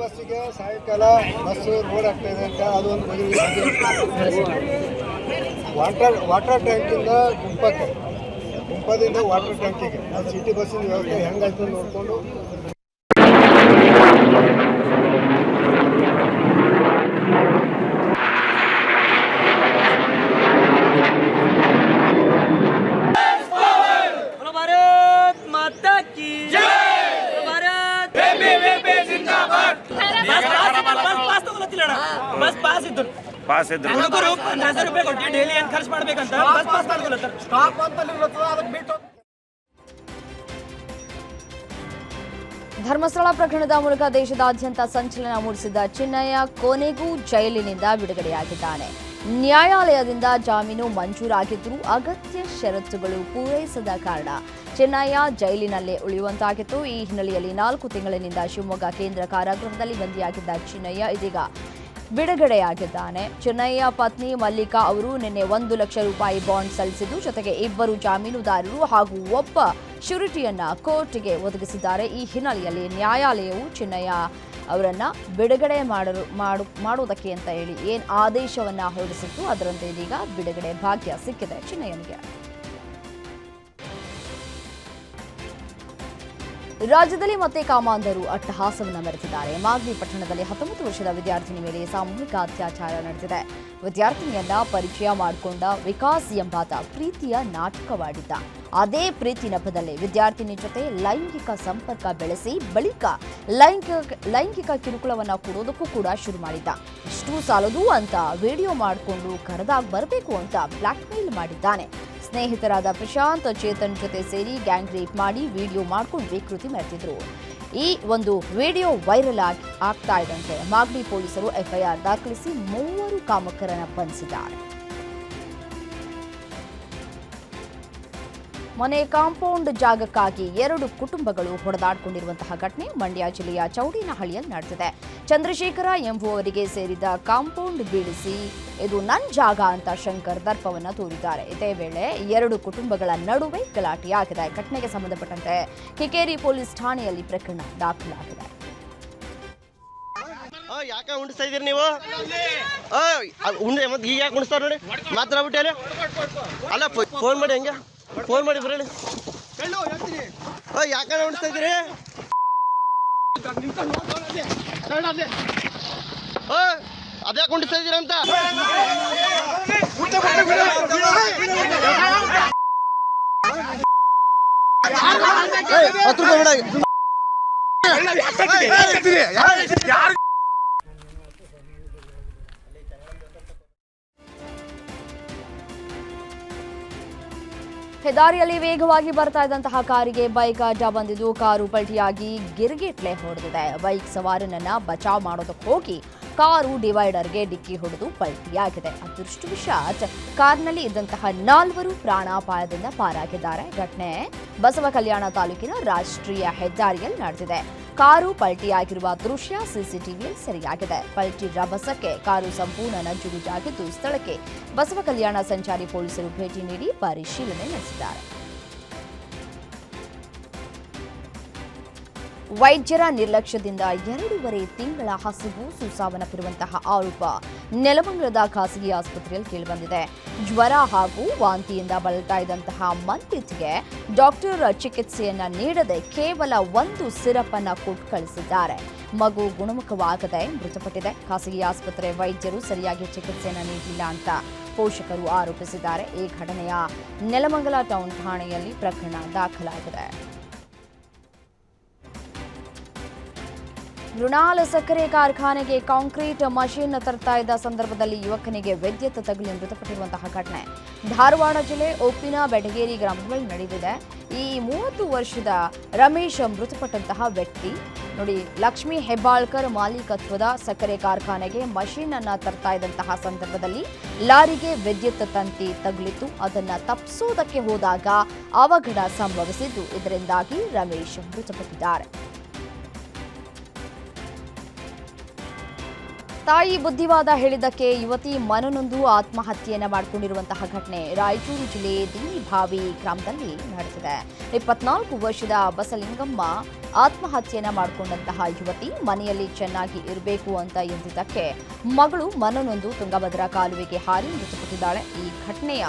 ಬಸ್ಸಿಗೆ ಸಾಯಂಕಾಲ ಬಸ್ಸು ರೋಡ್ ಆಗ್ತಾ ಇದೆ ಅಂತ ಅದು ಬಗೆ ವಾಟರ್ ವಾಟರ್ ಟ್ಯಾಂಕಿಂದ ಗುಂಪಕ್ಕೆ ಗುಂಪದಿಂದ ವಾಟರ್ ಟ್ಯಾಂಕಿಗೆ ಅದು ಸಿಟಿ ಬಸ್ಸಿನ ವ್ಯವಸ್ಥೆ ಹೆಂಗಾಯ್ತು ನೋಡಿಕೊಂಡು भारत ಗೊತ್ತಿಲ್ಲ ಬಸ್ ಪಾಸ್ ಇದ್ದು ಪಾಸ್ ಇದ್ರು. ಹುಡುಗರು ಹਜ਼ਾರ ರೂಪಾಯಿ ಕೊಟ್ಟು ಡೈಲಿ ಏನು ಖರ್ಚು ಮಾಡ್ಬೇಕಂತ? ಬಸ್ ಪಾಸ್ ಮಾಡ್ಕೊಳ್ಳೋ ಸರ್ ಸ್ಟಾಪ್ ಅಂತಲ್ಲಿ ಇರುತ್ತದ ಅದಕ್ಕೆ ಬಿಟ್ಟು ಧರ್ಮಸ್ಥಳ ಪ್ರಕರಣದ ಮೂಲಕ ದೇಶದಾದ್ಯಂತ ಸಂಚಲನ ಮೂಡಿಸಿದ್ದ ಚಿನ್ನಯ್ಯ ಕೊನೆಗೂ ಜೈಲಿನಿಂದ ಬಿಡುಗಡೆಯಾಗಿದ್ದಾನೆ. ನ್ಯಾಯಾಲಯದಿಂದ ಜಾಮೀನು ಮಂಜೂರಾಗಿದ್ದರೂ ಅಗತ್ಯ ಷರತ್ತುಗಳು ಪೂರೈಸದ ಕಾರಣ ಚೆನ್ನೈಯ ಜೈಲಿನಲ್ಲೇ ಉಳಿಯುವಂತಾಗಿತ್ತು. ಈ ಹಿನ್ನೆಲೆಯಲ್ಲಿ ನಾಲ್ಕು ತಿಂಗಳಿನಿಂದ ಶಿವಮೊಗ್ಗ ಕೇಂದ್ರ ಕಾರಾಗೃಹದಲ್ಲಿ ಬಂದಿಯಾಗಿದ್ದ ಚಿನ್ನಯ್ಯ ಇದೀಗ ಬಿಡುಗಡೆಯಾಗಿದ್ದಾನೆ. ಚೆನ್ನಯ್ಯ ಪತ್ನಿ ಮಲ್ಲಿಕಾ ಅವರು ನಿನ್ನೆ ಒಂದು ಲಕ್ಷ ರೂಪಾಯಿ ಬಾಂಡ್ ಸಲ್ಲಿಸಿದ್ದು, ಜೊತೆಗೆ ಇಬ್ಬರು ಜಾಮೀನುದಾರರು ಹಾಗೂ ಒಬ್ಬ ಶ್ಯೂರಿಟಿಯನ್ನ ಕೋರ್ಟ್ಗೆ ಒದಗಿಸಿದ್ದಾರೆ. ಈ ಹಿನ್ನೆಲೆಯಲ್ಲಿ ನ್ಯಾಯಾಲಯವು ಚಿನ್ನಯ್ಯ ಅವರನ್ನ ಬಿಡುಗಡೆ ಮಾಡಲು ಮಾಡು ಮಾಡುವುದಕ್ಕೆ ಅಂತ ಹೇಳಿ ಏನು ಆದೇಶವನ್ನು ಹೊರಡಿಸಿತ್ತು, ಅದರಂತೆ ಇದೀಗ ಬಿಡುಗಡೆ ಭಾಗ್ಯ ಸಿಕ್ಕಿದೆ ಚಿನ್ನಯ್ಯನಿಗೆ. ರಾಜ್ಯದಲ್ಲಿ ಮತ್ತೆ ಕಾಮಾಂಧರು ಅಟ್ಟಹಾಸವನ್ನು ಮೆರೆದಿದ್ದಾರೆ ಮಾಗಡಿ ಪಟ್ಟಣದಲ್ಲಿ ಹತ್ತೊಂಬತ್ತು ವರ್ಷದ ವಿದ್ಯಾರ್ಥಿನಿ ಮೇಲೆ ಸಾಮೂಹಿಕ ಅತ್ಯಾಚಾರ ನಡೆದಿದೆ. ವಿದ್ಯಾರ್ಥಿನಿಯನ್ನ ಪರಿಚಯ ಮಾಡಿಕೊಂಡ ವಿಕಾಸ್ ಎಂಬಾತ ಪ್ರೀತಿಯ ನಾಟಕವಾಡಿದ್ದ. ಅದೇ ಪ್ರೀತಿ ನೆಪದಲ್ಲಿ ವಿದ್ಯಾರ್ಥಿನಿ ಜೊತೆ ಲೈಂಗಿಕ ಸಂಪರ್ಕ ಬೆಳೆಸಿ ಬಳಿಕ ಲೈಂಗಿಕ ಲೈಂಗಿಕ ಕಿರುಕುಳವನ್ನ ಕೊಡೋದಕ್ಕೂ ಕೂಡ ಶುರು ಮಾಡಿದ್ದ. ಇಷ್ಟು ಸಾಲದು ಅಂತ ವಿಡಿಯೋ ಮಾಡಿಕೊಂಡು ಕರೆದಾಗ ಬರಬೇಕು ಅಂತ ಬ್ಲಾಕ್ ಮೇಲ್ ಮಾಡಿದ್ದಾನೆ. ಸ್ನೇಹಿತರಾದ ಪ್ರಶಾಂತ್, ಚೇತನ್ ಜೊತೆ ಸೇರಿ ಗ್ಯಾಂಗ್ ರೇಪ್ ಮಾಡಿ ವಿಡಿಯೋ ಮಾಡ್ಕೊಂಡು ವಿಕೃತಿ ಮೆರೆದಿದ್ರು. ಈ ಒಂದು ವಿಡಿಯೋ ವೈರಲ್ ಆಗಿ, ಆಗ್ತಾ ಇದ್ದಂತೆ ಮಾಗಡಿ ಪೊಲೀಸರು ಎಫ್ಐಆರ್ ದಾಖಲಿಸಿ ಮೂವರು ಕಾಮಕರನ್ನು ಬಂಧಿಸಿದ್ದಾರೆ. ಮನೆ ಕಾಂಪೌಂಡ್ ಜಾಗಕ್ಕಾಗಿ ಎರಡು ಕುಟುಂಬಗಳು ಹೊಡೆದಾಡಿಕೊಂಡಿರುವಂತಹ ಘಟನೆ ಮಂಡ್ಯ ಜಿಲ್ಲೆಯ ಚೌಡಿನಹಳ್ಳಿಯಲ್ಲಿ ನಡೆದಿದೆ. ಚಂದ್ರಶೇಖರ ಎಂಬುವವರಿಗೆ ಸೇರಿದ ಕಾಂಪೌಂಡ್ ಬೀಳಿಸಿ ಇದು ನನ್ನ ಜಾಗ ಅಂತ ಶಂಕರ್ ದರ್ಪವನ್ನ ತೋರಿದ್ದಾರೆ. ಇದೇ ವೇಳೆ ಎರಡು ಕುಟುಂಬಗಳ ನಡುವೆ ಗಲಾಟೆಯಾಗಿದೆ. ಘಟನೆಗೆ ಸಂಬಂಧಪಟ್ಟಂತೆ ಕಿಕೇರಿ ಪೊಲೀಸ್ ಠಾಣೆಯಲ್ಲಿ ಪ್ರಕರಣ ದಾಖಲಾಗಿದೆ. ಯಾಕೆ ಉಂಡಿಸ್ತಾ ಇದೀರಿ ನೀವು? ಉಂಡ್ರೆ ಮತ್ತೆ ಈಗ ಯಾಕೆ ಉಣಿಸ್ತಾರ ನೋಡಿ? ಮಾತಾಡ್ಬಿಟ್ಟೆ ಅಲ್ಲ? ಫೋನ್ ಮಾಡಿ ಹೆಂಗೆ. ಫೋನ್ ಮಾಡಿ ಬರೋಣ ಯಾಕೆ ಉಣಿಸ್ತಾ ಇದೀರಿ ಅದ್ಯಾಕೆ ಉಂಡಿಸ್ತಾ ಇದೀರ ಅಂತ? ಹತ್ತು ರೂಪಾಯಿ ಹೆದ್ದಾರಿಯಲ್ಲಿ ವೇಗವಾಗಿ ಬರ್ತಾ ಇದ್ದಂತಹ ಕಾರಿಗೆ ಬೈಕ್ ಅಡ್ಡ ಬಂದಿದ್ದು. ಕಾರು ಪಲ್ಟಿಯಾಗಿ ಗಿರ್ಗಿಟ್ಲೆ ಹೊಡೆದಿದೆ. ಬೈಕ್ ಸವಾರನನ್ನ ಬಚಾವ್ ಮಾಡೋದಕ್ಕೆ ಹೋಗಿ ಕಾರು ಡಿವೈಡರ್ಗೆ ಡಿಕ್ಕಿ ಹೊಡೆದು ಪಲ್ಟಿಯಾಗಿದೆ. ಅದೃಷ್ಟವಶಾತ್ ಕಾರ್ನಲ್ಲಿ ಇದ್ದಂತಹ ನಾಲ್ವರು ಪ್ರಾಣಾಪಾಯದಿಂದ ಪಾರಾಗಿದ್ದಾರೆ. ಘಟನೆ ಬಸವ ಕಲ್ಯಾಣ ತಾಲೂಕಿನ ರಾಷ್ಟ್ರೀಯ ಹೆದ್ದಾರಿಯಲ್ಲಿ ನಡೆದಿದೆ. ಕಾರು ಪಲ್ಟಿಯಾಗಿರುವ ದೃಶ್ಯ ಸಿಸಿಟಿವಿಯಲ್ಲಿ ಸೆರೆಯಾಗಿದೆ. ಪಲ್ಟಿ ರಭಸಕ್ಕೆ ಕಾರು ಸಂಪೂರ್ಣ ನಂಜುಗುಜಾಗಿದ್ದು ಸ್ಥಳಕ್ಕೆ ಬಸವ ಕಲ್ಯಾಣ ಸಂಚಾರಿ ಪೊಲೀಸರು ಭೇಟಿ ನೀಡಿ ಪರಿಶೀಲನೆ ನಡೆಸಿದ್ದಾರೆ. ವೈದ್ಯರ ನಿರ್ಲಕ್ಷ್ಯದಿಂದ ಎರಡೂವರೆ ತಿಂಗಳ ಹಸಿವು ಸುಸಾವನ್ನಪ್ಪಿರುವಂತಹ ಆರೋಪ ನೆಲಮಂಗಲದ ಖಾಸಗಿ ಆಸ್ಪತ್ರೆಯಲ್ಲಿ ಕೇಳಿಬಂದಿದೆ. ಜ್ವರ ಹಾಗೂ ವಾಂತಿಯಿಂದ ಬಳಲ್ತಾ ಇದ್ದಂತಹ ಮಂತಿತ್ಗೆ ಡಾಕ್ಟರ್ ಚಿಕಿತ್ಸೆಯನ್ನ ನೀಡದೆ ಕೇವಲ ಒಂದು ಸಿರಪ್ ಅನ್ನ ಕೊಟ್ಟು ಕಳಿಸಿದ್ದಾರೆ. ಮಗು ಗುಣಮುಖವಾಗದೆ ಮೃತಪಟ್ಟಿದೆ. ಖಾಸಗಿ ಆಸ್ಪತ್ರೆ ವೈದ್ಯರು ಸರಿಯಾಗಿ ಚಿಕಿತ್ಸೆಯನ್ನು ನೀಡಿಲ್ಲ ಅಂತ ಪೋಷಕರು ಆರೋಪಿಸಿದ್ದಾರೆ. ಈ ಘಟನೆಯ ನೆಲಮಂಗಲ ಟೌನ್ ಠಾಣೆಯಲ್ಲಿ ಪ್ರಕರಣ ದಾಖಲಾಗಿದೆ. ಮೃಣಾಲ್ ಸಕ್ಕರೆ ಕಾರ್ಖಾನೆಗೆ ಕಾಂಕ್ರೀಟ್ ಮಷೀನ್ ತರ್ತಾ ಇದ್ದ ಸಂದರ್ಭದಲ್ಲಿ ಯುವಕನಿಗೆ ವಿದ್ಯುತ್ ತಗುಲಿ ಮೃತಪಟ್ಟಿರುವಂತಹ ಘಟನೆ. ಧಾರವಾಡ ಜಿಲ್ಲೆ ಒಪ್ಪಿನ ಬೆಡಗೇರಿ ಗ್ರಾಮದಲ್ಲಿ ನಡೆದಿದೆ. ಈ ಮೂವತ್ತು ವರ್ಷದ ರಮೇಶ್ ಮೃತಪಟ್ಟಂತಹ ವ್ಯಕ್ತಿ. ನೋಡಿ, ಲಕ್ಷ್ಮಿ ಹೆಬ್ಬಾಳ್ಕರ್ ಮಾಲೀಕತ್ವದ ಸಕ್ಕರೆ ಕಾರ್ಖಾನೆಗೆ ಮಷೀನ್ ಅನ್ನ ತರ್ತಾ ಇದ್ದಂತಹ ಸಂದರ್ಭದಲ್ಲಿ ಲಾರಿಗೆ ವಿದ್ಯುತ್ ತಂತಿ ತಗುಲಿತು ಅದನ್ನ ತಪ್ಪಿಸೋದಕ್ಕೆ ಹೋದಾಗ ಅವಘಡ ಸಂಭವಿಸಿದ್ದು ಇದರಿಂದಾಗಿ ರಮೇಶ್ ಮೃತಪಟ್ಟಿದ್ದಾರೆ. ತಾಯಿ ಬುದ್ಧಿವಾದ ಹೇಳಿದ್ದಕ್ಕೆ ಯುವತಿ ಮನನೊಂದು ಆತ್ಮಹತ್ಯೆಯನ್ನು ಮಾಡಿಕೊಂಡಿರುವಂತಹ ಘಟನೆ ರಾಯಚೂರು ಜಿಲ್ಲೆ ದೀನಿಭಾವಿ ಗ್ರಾಮದಲ್ಲಿ ನಡೆದಿದೆ. ಇಪ್ಪತ್ನಾಲ್ಕು ವರ್ಷದ ಬಸಲಿಂಗಮ್ಮ ಆತ್ಮಹತ್ಯೆಯನ್ನು ಮಾಡಿಕೊಂಡಂತಹ ಯುವತಿ ಮನೆಯಲ್ಲಿ ಚೆನ್ನಾಗಿ ಇರಬೇಕು ಅಂತ ಎಂದಿದ್ದಕ್ಕೆ ಮಗಳು ಮನನೊಂದು ತುಂಗಭದ್ರಾ ಕಾಲುವೆಗೆ ಹಾರಿ ಮೃತಪಟ್ಟಿದ್ದಾಳೆ. ಈ ಘಟನೆಯ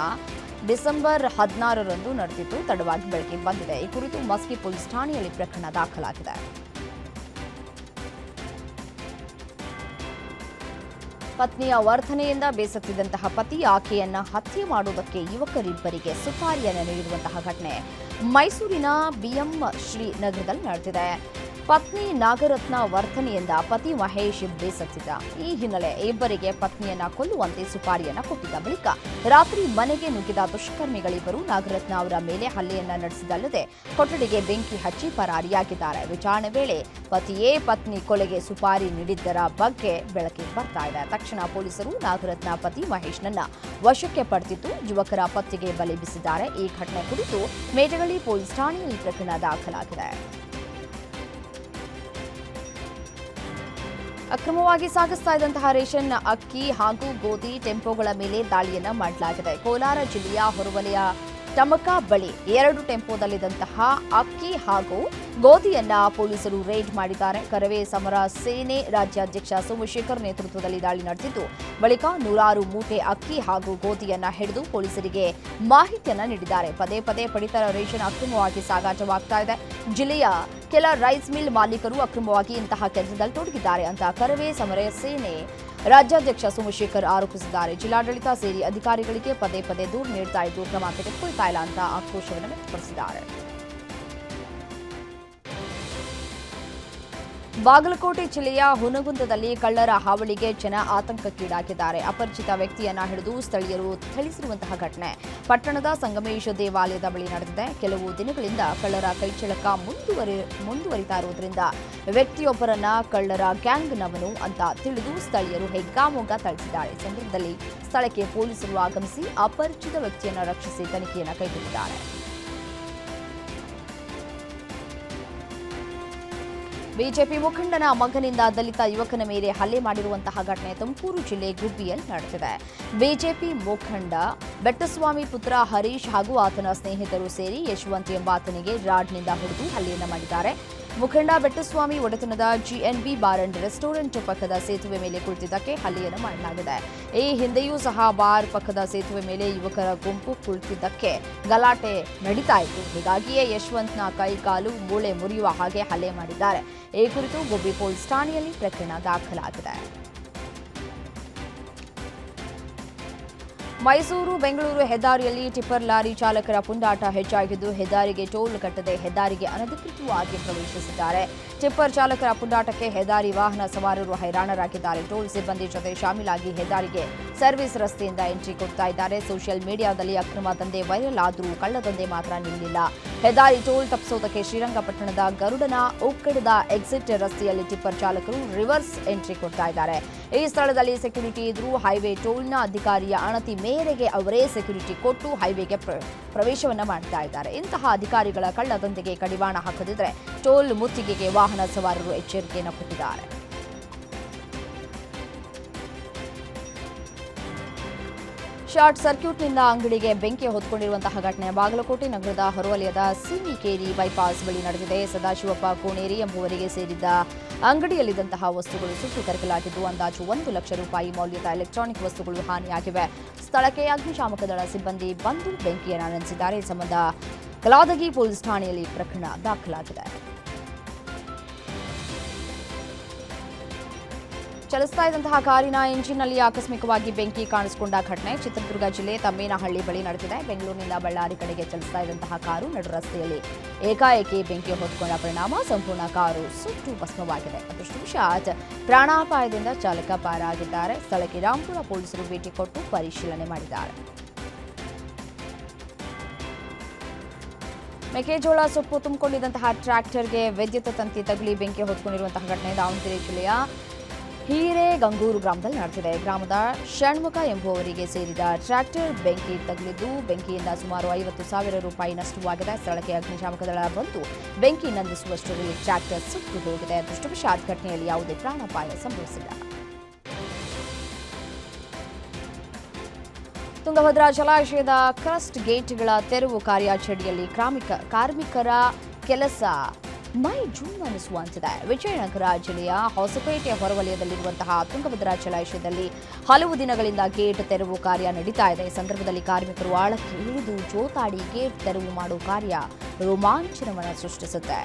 ಡಿಸೆಂಬರ್ ಹದಿನಾರರಂದು ನಡೆದಿದ್ದು, ತಡವಾಗಿ ಬೆಳಕಿಗೆ ಬಂದಿದೆ. ಈ ಕುರಿತು ಮಸ್ಕಿ ಪೊಲೀಸ್ ಠಾಣೆಯಲ್ಲಿ ಪ್ರಕರಣ ದಾಖಲಾಗಿದೆ. ಪತ್ನಿಯ ವರ್ತನೆಯಿಂದ ಬೇಸತ್ತಿದ್ದಂತಹ ಪತಿ ಆಕೆಯನ್ನ ಹತ್ಯೆ ಮಾಡುವುದಕ್ಕೆ ಯುವಕರಿಬ್ಬರಿಗೆ ಸುಪಾರಿಯನ್ನು ನೀಡಿರುವಂತಹ ಘಟನೆ ಮೈಸೂರಿನ ಬಿಎಂ ಶ್ರೀ ನಗರದಲ್ಲಿ ನಡೆದಿದೆ. ಪತ್ನಿ ನಾಗರತ್ನ ವರ್ತನೆಯಿಂದ ಪತಿ ಮಹೇಶ್ ಬೇಸತ್ತಿದ್ದ. ಈ ಹಿನ್ನೆಲೆ ಇಬ್ಬರಿಗೆ ಪತ್ನಿಯನ್ನ ಕೊಲ್ಲುವಂತೆ ಸುಪಾರಿಯನ್ನ ಕೊಟ್ಟಿದ್ದ ಬಳಿಕ ರಾತ್ರಿ ಮನೆಗೆ ನುಗ್ಗಿದ ದುಷ್ಕರ್ಮಿಗಳಿಬ್ಬರು ನಾಗರತ್ನ ಅವರ ಮೇಲೆ ಹಲ್ಲೆಯನ್ನ ನಡೆಸಿದಲ್ಲದೆ ಕೊಠಡಿಗೆ ಬೆಂಕಿ ಹಚ್ಚಿ ಪರಾರಿಯಾಗಿದ್ದಾರೆ. ವಿಚಾರಣೆ ವೇಳೆ ಪತಿಯೇ ಪತ್ನಿ ಕೊಲೆಗೆ ಸುಪಾರಿ ನೀಡಿದ್ದರ ಬಗ್ಗೆ ಬೆಳಕಿಗೆ ಬರ್ತಾ ಇದೆ. ತಕ್ಷಣ ಪೊಲೀಸರು ನಾಗರತ್ನ ಪತಿ ಮಹೇಶ್ನನ್ನ ವಶಕ್ಕೆ ಪಡೆದಿದ್ದು, ಯುವಕರ ಪತ್ತೆಗೆ ಬಲೆ ಬೀಸಿದ್ದಾರೆ. ಈ ಘಟನೆ ಕುರಿತು ಮೇಟಗಳ್ಳಿ ಪೊಲೀಸ್ ಠಾಣೆಯಲ್ಲಿ ಪ್ರಕರಣ ದಾಖಲಾಗಿದೆ. ಅಕ್ರಮವಾಗಿ ಸಾಗಿಸ್ತಾ ಇದ್ದಂತಹ ರೇಷನ್ ಅಕ್ಕಿ ಹಾಗೂ ಗೋಧಿ ಟೆಂಪೋಗಳ ಮೇಲೆ ದಾಳಿಯನ್ನು ಮಾಡಲಾಗಿದೆ. ಕೋಲಾರ ಜಿಲ್ಲೆಯ ಹೊರವಲಯ ಟಮಕ ಬಳಿ ಎರಡು ಟೆಂಪೋದಲ್ಲಿದ್ದಂತಹ ಅಕ್ಕಿ ಹಾಗೂ ಗೋಧಿಯನ್ನ ಪೊಲೀಸರು ರೇಡ್ ಮಾಡಿದ್ದಾರೆ. ಕರವೇ ಸಮರ ಸೇನೆ ರಾಜ್ಯಾಧ್ಯಕ್ಷ ಸೋಮಶೇಖರ್ ನೇತೃತ್ವದಲ್ಲಿ ದಾಳಿ ನಡೆದಿದ್ದು ಬಳಿಕ ನೂರಾರು ಮೂಟೆ ಅಕ್ಕಿ ಹಾಗೂ ಗೋಧಿಯನ್ನ ಹಿಡಿದು ಪೊಲೀಸರಿಗೆ ಮಾಹಿತಿಯನ್ನ ನೀಡಿದ್ದಾರೆ. ಪದೇ ಪದೇ ಪಡಿತರ ರೇಷನ್ ಅಕ್ರಮವಾಗಿ ಸಾಗಾಟವಾಗ್ತಾ ಇದೆ. ಜಿಲ್ಲೆಯ ಕೆಲ ರೈಸ್ ಮಿಲ್ ಮಾಲೀಕರು ಅಕ್ರಮವಾಗಿ ಇಂತಹ ಕೆಲಸದಲ್ಲಿ ತೊಡಗಿದ್ದಾರೆ ಅಂತ ಕರವೇ ಸಮರ ಸೇನೆ ರಾಜ್ಯಾಧ್ಯಕ್ಷ ಸೋಮಶೇಖರ್ ಆರೋಪಿಸಿದ್ದಾರೆ. ಜಿಲ್ಲಾಡಳಿತ ಸೇರಿ ಅಧಿಕಾರಿಗಳಿಗೆ ಪದೇ ಪದೇ ದೂರು ನೀಡ್ತಾ ಇದ್ದು, ಕ್ರಮ ತೆಗೆದುಕೊಳ್ತಾ ಇಲ್ಲ ಅಂತ ಆಕ್ರೋಶವನ್ನು ವ್ಯಕ್ತಪಡಿಸಿದ್ದಾರೆ. ಬಾಗಲಕೋಟೆ ಜಿಲ್ಲೆಯ ಹುನಗುಂದದಲ್ಲಿ ಕಳ್ಳರ ಹಾವಳಿಗೆ ಜನ ಆತಂಕಕ್ಕೀಡಾಗಿದ್ದಾರೆ. ಅಪರಿಚಿತ ವ್ಯಕ್ತಿಯನ್ನ ಹಿಡಿದು ಸ್ಥಳೀಯರು ಥಳಿಸಿರುವಂತಹ ಘಟನೆ. ಪಟ್ಟಣದ ಸಂಗಮೇಶ ದೇವಾಲಯದ ಬಳಿ ನಡೆದಿದೆ. ಕೆಲವು ದಿನಗಳಿಂದ ಕಳ್ಳರ ಕೈಚಳಕ ಮುಂದುವರಿ, ಮುಂದುವರಿತಾ ಇರುವುದರಿಂದ ವ್ಯಕ್ತಿಯೊಬ್ಬರನ್ನ ಕಳ್ಳರ ಗ್ಯಾಂಗ್ನವನು ಅಂತ ತಿಳಿದು ಸ್ಥಳೀಯರು ಹೆಗ್ಗಾಮೊಗ್ಗ ಥಳಿಸಿದ್ದಾರೆ. ಸಂದರ್ಭದಲ್ಲಿ ಸ್ಥಳಕ್ಕೆ ಪೊಲೀಸರು ಆಗಮಿಸಿ ಅಪರಿಚಿತ ವ್ಯಕ್ತಿಯನ್ನು ರಕ್ಷಿಸಿ ತನಿಖೆಯನ್ನು ಕೈಗೊಂಡಿದ್ದಾರೆ. ಬಿಜೆಪಿ ಮುಖಂಡನ ಮಗನಿಂದ ದಲಿತ ಯುವಕನ ಮೇಲೆ ಹಲ್ಲೆ ಮಾಡಿರುವಂತಹ ಘಟನೆ ತುಮಕೂರು ಜಿಲ್ಲೆ ಗುಬ್ಬಿಯಲ್ಲಿ ನಡೆದಿದೆ. ಬಿಜೆಪಿ ಮುಖಂಡ ಬೆಟ್ಟಸ್ವಾಮಿ ಪುತ್ರ ಹರೀಶ್ ಹಾಗೂ ಆತನ ಸ್ನೇಹಿತರು ಸೇರಿ ಯಶವಂತ್ ಎಂಬಾತನಿಗೆ ರಾಡ್ನಿಂದ ಹೊಡೆದು ಹಲ್ಲೆಯನ್ನು ಮಾಡಿದ್ದಾರೆ. ಮುಖಂಡ ಬೆಟ್ಟಸ್ವಾಮಿ ಒಡೆತನದ ಜಿಎನ್ಬಿ ಬಾರ್ ಅಂಡ್ ರೆಸ್ಟೋರೆಂಟ್ ಪಕ್ಕದ ಸೇತುವೆ ಮೇಲೆ ಕುಳಿತಿದ್ದಕ್ಕೆ ಹಲ್ಲೆಯನ್ನು ಮಾಡಲಾಗಿದೆ. ಈ ಹಿಂದೆಯೂ ಸಹ ಬಾರ್ ಪಕ್ಕದ ಸೇತುವೆ ಮೇಲೆ ಯುವಕರ ಗುಂಪು ಕುಳಿತಿದ್ದಕ್ಕೆ ಗಲಾಟೆ ನಡೀತಾ ಇತ್ತು. ಹೀಗಾಗಿಯೇ ಯಶವಂತ್ನ ಕೈ ಕಾಲು ಮೂಳೆ ಮುರಿಯುವ ಹಾಗೆ ಹಲ್ಲೆ ಮಾಡಿದ್ದಾರೆ. ಈ ಕುರಿತು ಗುಬ್ಬಿ ಪೊಲೀಸ್ ಠಾಣೆಯಲ್ಲಿ ಪ್ರಕರಣ ದಾಖಲಾಗಿದೆ. ಮೈಸೂರು, ಬೆಂಗಳೂರು ಹೆದ್ದಾರಿಯಲ್ಲಿ ಟಿಪ್ಪರ್ ಲಾರಿ ಚಾಲಕರ ಪುಂಡಾಟ ಹೆಚ್ಚಾಗಿದ್ದು ಹೆದ್ದಾರಿಗೆ ಟೋಲ್ ಕಟ್ಟದೆ ಹೆದ್ದಾರಿಗೆ ಅನಧಿಕೃತವಾಗಿ ಪ್ರವೇಶಿಸಿದ್ದಾರೆ. ಟಿಪ್ಪರ್ ಚಾಲಕರ ಪುಂಡಾಟಕ್ಕೆ ಹೆದ್ದಾರಿ ವಾಹನ ಸವಾರರು ಹೈರಾಣರಾಗಿದ್ದಾರೆ. ಟೋಲ್ ಸಿಬ್ಬಂದಿ ಜೊತೆ ಶಾಮೀಲಾಗಿ ಹೆದ್ದಾರಿಗೆ ಸರ್ವಿಸ್ ರಸ್ತೆಯಿಂದ ಎಂಟ್ರಿ ಕೊಡ್ತಾ ಇದ್ದಾರೆ. ಸೋಷಿಯಲ್ ಮೀಡಿಯಾದಲ್ಲಿ ಅಕ್ರಮ ದಂಧೆ ವೈರಲ್ ಆದರೂ ಕಳ್ಳದಂಧೆ ಮಾತ್ರ ನಿಲ್ಲಿಲ್ಲ. ಹೆದ್ದಾರಿ ಟೋಲ್ ತಪ್ಪಿಸೋದಕ್ಕೆ ಶ್ರೀರಂಗಪಟ್ಟಣದ ಗರುಡನ ಉಕ್ಕಡದ ಎಕ್ಸಿಟ್ ರಸ್ತೆಯಲ್ಲಿ ಟಿಪ್ಪರ್ ಚಾಲಕರು ರಿವರ್ಸ್ ಎಂಟ್ರಿ ಕೊಡ್ತಾ ಇದ್ದಾರೆ. ಈ ಸ್ಥಳದಲ್ಲಿ ಸೆಕ್ಯೂರಿಟಿ ಇದ್ರೂ ಹೈವೇ ಟೋಲ್ನ ಅಧಿಕಾರಿಯ ಅಣತಿ ಮೇರೆಗೆ ಅವರೇ ಸೆಕ್ಯೂರಿಟಿ ಕೊಟ್ಟು ಹೈವೇಗೆ ಪ್ರ- ಪ್ರವೇಶವನ್ನ ಮಾಡ್ತಾ ಇದ್ದಾರೆ. ಇಂತಹ ಅಧಿಕಾರಿಗಳ ಕಳ್ಳದೊಂದಿಗೆ ಕಡಿವಾಣ ಹಾಕದಿದ್ರೆ ಟೋಲ್ ಮುತ್ತಿಗೆಗೆ ವಾಹನ ಸವಾರರು ಎಚ್ಚರಿಕೆಯನ್ನು ಕೊಟ್ಟಿದ್ದಾರೆ. ಶಾರ್ಟ್ ಸರ್ಕ್ಯೂಟ್ನಿಂದ ಅಂಗಡಿಗೆ ಬೆಂಕಿ ಹೊತ್ಕೊಂಡಿರುವಂತಹ ಘಟನೆ. ಬಾಗಲಕೋಟೆ ನಗರದ ಹೊರವಲಯದ ಸಿವಿಕೇರಿ ಬೈಪಾಸ್ ಬಳಿ ನಡೆದಿದೆ. ಸದಾಶಿವಪ್ಪ ಕೋಣೇರಿ ಎಂಬುವರಿಗೆ ಸೇರಿದ್ದ ಅಂಗಡಿಯಲ್ಲಿದ್ದಂತಹ ವಸ್ತುಗಳು ಸುಟ್ಟು ಕರಕಲಾಗಿದ್ದು ಅಂದಾಜು ಒಂದು ಲಕ್ಷ ರೂಪಾಯಿ ಮೌಲ್ಯದ ಎಲೆಕ್ಟ್ರಾನಿಕ್ ವಸ್ತುಗಳು ಹಾನಿಯಾಗಿವೆ. ಸ್ಥಳಕ್ಕೆ ಅಗ್ನಿಶಾಮಕ ದಳ ಸಿಬ್ಬಂದಿ ಬಂದು ಬೆಂಕಿಯನ್ನು ನಂದಿಸಿದ್ದಾರೆ. ಸಂಬಂಧ ಕಲಾದಗಿ ಪೊಲೀಸ್ ಠಾಣೆಯಲ್ಲಿ ಪ್ರಕರಣ ದಾಖಲಾಗಿದೆ. ಚಲಿಸ್ತಾ ಇದ್ದಂತಹ ಕಾರಿನ ಎಂಜಿನ್ನಲ್ಲಿ ಆಕಸ್ಮಿಕವಾಗಿ ಬೆಂಕಿ ಕಾಣಿಸಿಕೊಂಡ ಘಟನೆ. ಚಿತ್ರದುರ್ಗ ಜಿಲ್ಲೆ ತಮ್ಮೇನಹಳ್ಳಿ ಬಳಿ ನಡೆದಿದೆ. ಬೆಂಗಳೂರಿನಿಂದ ಬಳ್ಳಾರಿ ಕಡೆಗೆ ಚಲಿಸ್ತಾ ಇದ್ದಂತಹ ಕಾರು ನಡು ರಸ್ತೆಯಲ್ಲಿ ಏಕಾಏಕಿ ಬೆಂಕಿ ಹೊತ್ಕೊಂಡ ಪರಿಣಾಮ. ಸಂಪೂರ್ಣ ಕಾರು ಸುಟ್ಟು ಭಸ್ಮವಾಗಿದೆ. ಅದೃಷ್ಟವಶಾತ್ ಪ್ರಾಣಾಪಾಯದಿಂದ ಚಾಲಕ ಪಾರಾಗಿದ್ದಾರೆ. ಸ್ಥಳಕ್ಕೆ ರಾಂಪುರ ಪೊಲೀಸರು ಭೇಟಿ ಕೊಟ್ಟು ಪರಿಶೀಲನೆ ಮಾಡಿದ್ದಾರೆ. ಮೆಕ್ಕೆಜೋಳ ಸೊಪ್ಪು ತುಂಬಿಕೊಂಡಿದ್ದಂತಹ ಟ್ರ್ಯಾಕ್ಟರ್ಗೆ ವಿದ್ಯುತ್ ತಂತಿ ತಗುಲಿ ಬೆಂಕಿ ಹೊತ್ಕೊಂಡಿರುವಂತಹ ಘಟನೆ ದಾವಣಗೆರೆ ಜಿಲ್ಲೆಯ ಹಿರೇಗಂಗೂರು ಗ್ರಾಮದಲ್ಲಿ ನಡೆದಿದೆ. ಗ್ರಾಮದ ಷಣ್ಮುಖ ಎಂಬುವವರಿಗೆ ಸೇರಿದ ಟ್ರ್ಯಾಕ್ಟರ್ ಬೆಂಕಿ ತಗುಲಿದ್ದು, ಬೆಂಕಿಯಿಂದ ಸುಮಾರು ಐವತ್ತು ಸಾವಿರ ರೂಪಾಯಿ ನಷ್ಟವಾಗಿದೆ. ಸ್ಥಳಕ್ಕೆ ಅಗ್ನಿಶಾಮಕ ದಳ ಬಂತು ಬೆಂಕಿ ನಂದಿಸುವಷ್ಟರಲ್ಲಿ ಟ್ರ್ಯಾಕ್ಟರ್ ಸುಟ್ಟು ಹೋಗಿದೆ. ಅದೃಷ್ಟವಶಾತ್ ಘಟನೆಯಲ್ಲಿ ಯಾವುದೇ ಪ್ರಾಣಾಪಾಯ ಸಂಭವಿಸಿಲ್ಲ. ತುಂಗಭದ್ರಾ ಜಲಾಶಯದ ಕ್ರಸ್ಟ್ ಗೇಟ್ಗಳ ತೆರವು ಕಾರ್ಯಾಚರಣೆಯಲ್ಲಿ ಕಾರ್ಮಿಕ ಕಾರ್ಮಿಕರ ಕೆಲಸ ಮೈ ಜೂನ್ ಅನಿಸುವಂತಿದೆ ವಿಜಯನಗರ ಜಿಲ್ಲೆಯ ಹೊಸಪೇಟೆಯ ಹೊರವಲಯದಲ್ಲಿರುವಂತಹ ತುಂಗಭದ್ರಾ ಜಲಾಶಯದಲ್ಲಿ ಹಲವು ದಿನಗಳಿಂದ ಗೇಟ್ ತೆರವು ಕಾರ್ಯ ನಡೀತಾ ಇದೆ. ಈ ಸಂದರ್ಭದಲ್ಲಿ ಕಾರ್ಮಿಕರು ಆಳಕ್ಕೆ ಇಳಿದು ಜೋತಾಡಿ ಗೇಟ್ ತೆರವು ಮಾಡುವ ಕಾರ್ಯ ರೋಮಾಂಚನವನ್ನು ಸೃಷ್ಟಿಸುತ್ತೆ.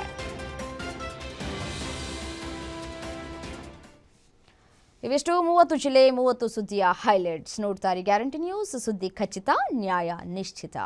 ಇವಿಷ್ಟು ಮೂವತ್ತು ಜಿಲ್ಲೆ, ಮೂವತ್ತು ಸುದ್ದಿಯ ಹೈಲೈಟ್ಸ್ ನೋಡ್ತಾರೆ ಗ್ಯಾರಂಟಿ ನ್ಯೂಸ್ ಸುದ್ದಿ ಖಚಿತ, ನ್ಯಾಯ ನಿಶ್ಚಿತ.